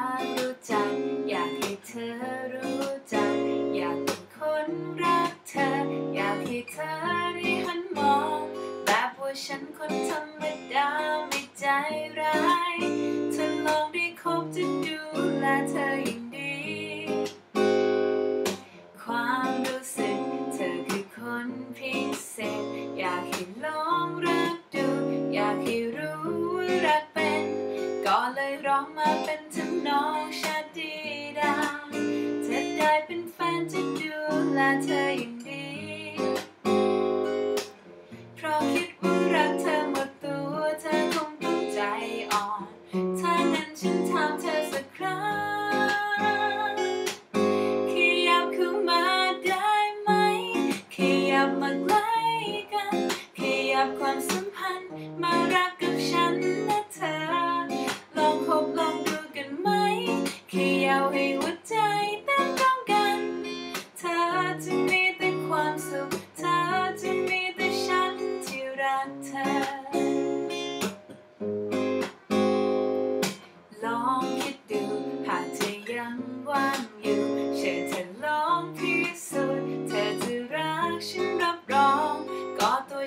ากรู้จัก อยากให้เธอรู้จัก อยากเป็นคนรักเธอ อยากให้เธอได้หันมอง แบบว่าฉันคนธรรมดาไม่ใจร้าย เลยร้องมาเป็นทำนองชาดีดาเธอได้เป็นแฟนจะดูแลเธออย่างดี เพราะคิดว่ารักเธอหมดตัวเธอคงต้องใจอ่อนถ้างั้นฉันถามเธอสักครั้งขยับเข้ามาได้ไหมขยับมาใกล้กันขยับความสัม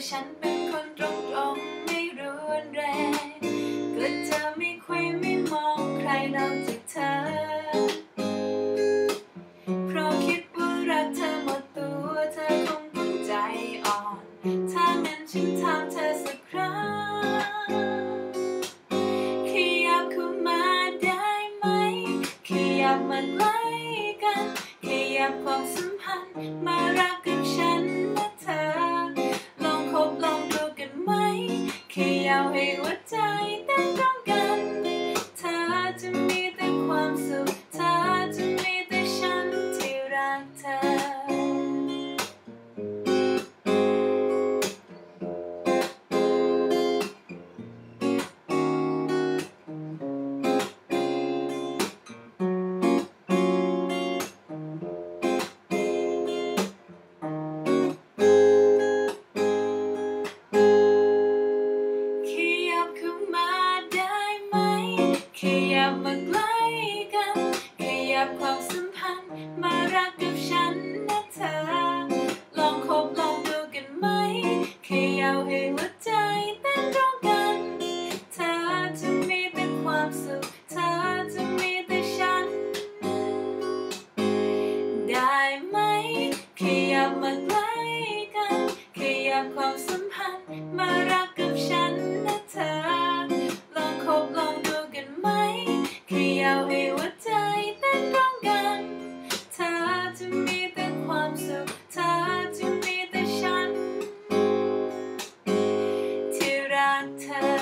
ฉันเป็นคนตรงๆไม่รุนแรงก็จะไม่คุยไม่มองใครนอกจากเธอ เพราะคิดว่ารักเธอหมดตัวเธอคงต้องใจอ่อน ถ้างั้นฉันถามเธอสักครั้งขยับเข้ามาได้ไหมขยับมาใกล้กันขยับความสัมพันธ์ ความสุขเธอจะมีแต่ฉัน ได้ไหม ขยับมาใกล้กัน ขยับความสัมพันธ์มารักกับฉันนะเธอ ลองคบลองดูกันไหม ขยับให้หัวใจเต้นร้องกัน เธอจะมีแต่ความสุขเธอจะมีแต่ฉัน ที่รักเธอ